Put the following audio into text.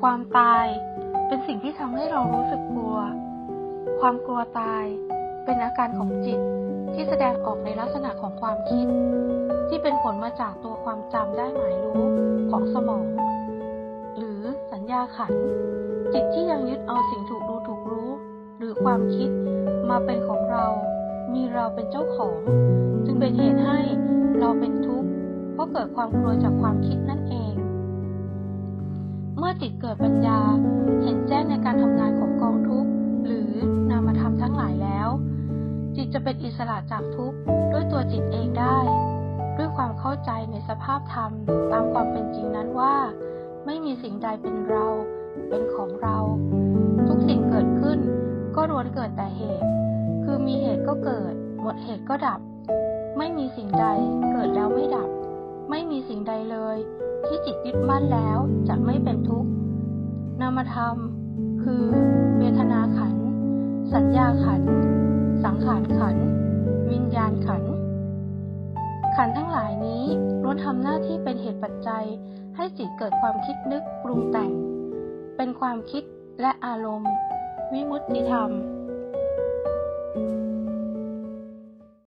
ความตาย เป็นสิ่งที่ทำให้เรารู้สึกกลัว ความกลัวตาย เป็นอาการของจิตที่แสดงออกในลักษณะของความคิด ที่เป็นผลมาจากตัวความจำได้หมายรู้ของสมอง หรือสัญญาขัน จิตที่ยังยึดเอาสิ่งถูกดูถูกรู้ หรือความคิดมาเป็นของเรา มีเราเป็นเจ้าของ จึงเป็นเหตุให้เราเป็นทุกข์เพราะเกิดความกลัวจากความคิดนั่น จิตเกิดปัญญา เห็นแจ้งในการทำงานของกองทุกข์หรือนามธรรมทั้งหลายแล้ว จิตจะเป็นอิสระจากทุกข์ด้วยตัวจิตเองได้ ด้วยความเข้าใจในสภาพธรรมตามความเป็นจริงนั้นว่า ไม่มีสิ่งใดเป็นเรา เป็นของเรา ทุกสิ่งเกิดขึ้น ก็ล้วนเกิดแต่เหตุ คือมีเหตุก็เกิด หมดเหตุก็ดับ ไม่มีสิ่งใดเกิดแล้วไม่ดับ ที่จิตยึดมั่นแล้วจะไม่เป็นทุกข์ นามธรรม คือเวทนาขัน สัญญาขัน สังขารขัน วิญญาณขัน ขันทั้งหลายนี้ล้วนทำหน้าที่เป็นเหตุปัจจัยให้จิตเกิดความคิดนึกปรุงแต่ง เป็นความคิดและอารมณ์ วิมุตติธรรม